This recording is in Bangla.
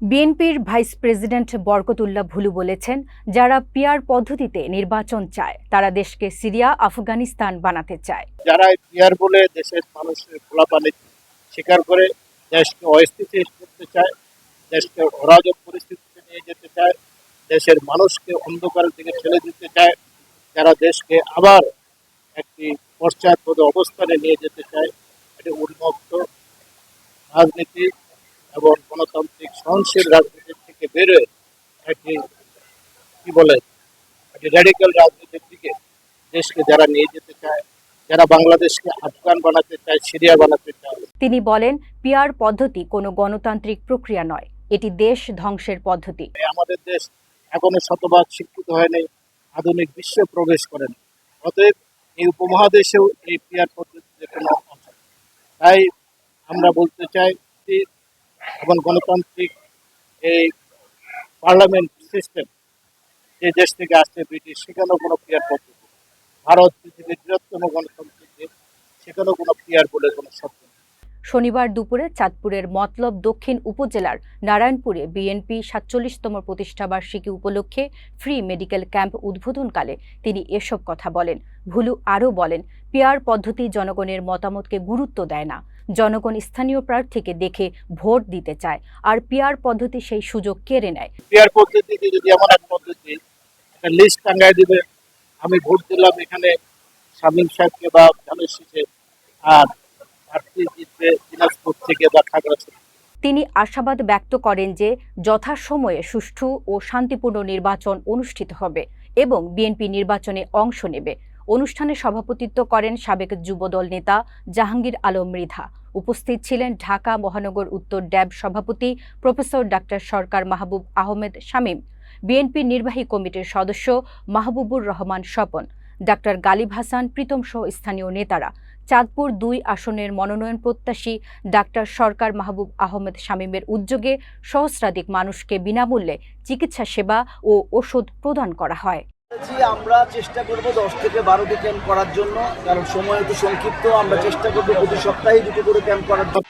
বিএনপির ভাইস প্রেসিডেন্ট বরকতুল্লাহ ভুলু বলেছেন, যারা পিয়ার পদ্ধতিতে নির্বাচন চায়, তারা দেশকে সিরিয়া, আফগানিস্তান বানাতে চায়। যারা পিয়ার বলে দেশের মানুষের খোলাপানি স্বীকার করে, দেশকে অস্থিতিশীল করতে চায়, দেশকে অরাজক পরিস্থিতিতে নিয়ে যেতে চায়, দেশের মানুষকে অন্ধকারের দিকে ঠেলে দিতে চায়, যারা দেশকে আবার একটি পশ্চাৎপদ অবস্থানে নিয়ে যেতে চায়, এটি উন্মুক্ত রাজনীতি এবং গণতান্ত্রিক সহনশীল রাজনীতির থেকে বেরোয় একটি কি বলে একটি র্যাডিক্যাল রাজনীতির দিকে দেশকে যারা নিয়ে যেতে চায় যারা বাংলাদেশকে আফগান বানাতে চায় সিরিয়া বানাতে চায়। তিনি বলেন পিয়ার পদ্ধতি কোনো গণতান্ত্রিক প্রক্রিয়া নয় এটি দেশ ধ্বংসের পদ্ধতি। আমাদের দেশ এখনও শতভাগ শিক্ষিত হয়নি আধুনিক বিশ্বে প্রবেশ করেন অতএব এই উপমহাদেশেও এই পিয়ার পদ্ধতিতে কোনো তাই আমরা বলতে চাই এবং গণতান্ত্রিক এই পার্লামেন্ট সিস্টেম যে দেশ থেকে আসছে ব্রিটিশ, সেখানেও কোনো পিয়ার পদ্ধতি ভারত পৃথিবীর বৃহত্তম গণতান্ত্রিক দেশ, সেখানেও কোনো পিয়ার বলে কোনো শব্দ শনিবার দুপুরে চাঁদপুরের মতলব দক্ষিণ উপজেলার নারায়ণপুরে বিএনপি সাতচল্লিশতম প্রতিষ্ঠাবার্ষিকী উপলক্ষে ফ্রি মেডিকেল ক্যাম্প উদ্বোধনকালে তিনি এসব কথা বলেন। ভুলু আরও বলেন, পিয়ার পদ্ধতি জনগণের মতামতকে গুরুত্ব দেয় না। জনগণ স্থানীয় প্রার্থীকে দেখে ভোট দিতে চায় আর পিয়ার পদ্ধতি সেই সুযোগ কেড়ে নেয় পিয়ার পদ্ধতিতে যদি এমন এক পদ্ধতি একটা লিস্ট টাঙ্গাই দিবে আমি ভোট দিলাম এখানে শামীম সাহেবকে বা ধানের শীষে আর প্রার্থী জিতবে দিনাজপুর থেকে বা খাগড়াছড়ি। তিনি আশাবাদ ব্যক্ত করেন যে যথাসময়ে সুষ্ঠু ও শান্তিপূর্ণ নির্বাচন অনুষ্ঠিত হবে এবং বিএনপি নির্বাচনে অংশ নেবে অনুষ্ঠানে সভাপতিত্ব করেন সাবেক যুবদল নেতা জাহাঙ্গীর আলম মৃধা। উপস্থিত ছিলেন ঢাকা মহানগর উত্তর ড্যাব সভাপতি professor doctor Sarkar Mahbub Ahmed Shamim, BNP নির্বাহী কমিটির সদস্য মাহবুবুর রহমান স্বপন, ডাক্তার গালিব হাসান প্রীতম সহ স্থানীয় নেতারা। চাঁদপুর দুই আসনের মনোনয়ন প্রত্যাশী ডাক্তার সরকার মাহবুব আহমেদ শামীমের উদ্যোগে সহস্রাধিক মানুষকে বিনামূল্যে চিকিৎসা সেবা ও ওষুধ প্রদান করা হয়। আমরা চেষ্টা করব দশ থেকে বারোটি ক্যাম্প করার জন্য, কারণ সময় একটু সংক্ষিপ্ত, আমরা চেষ্টা করব প্রতি সপ্তাহে দুটো করে ক্যাম্প করার জন্য।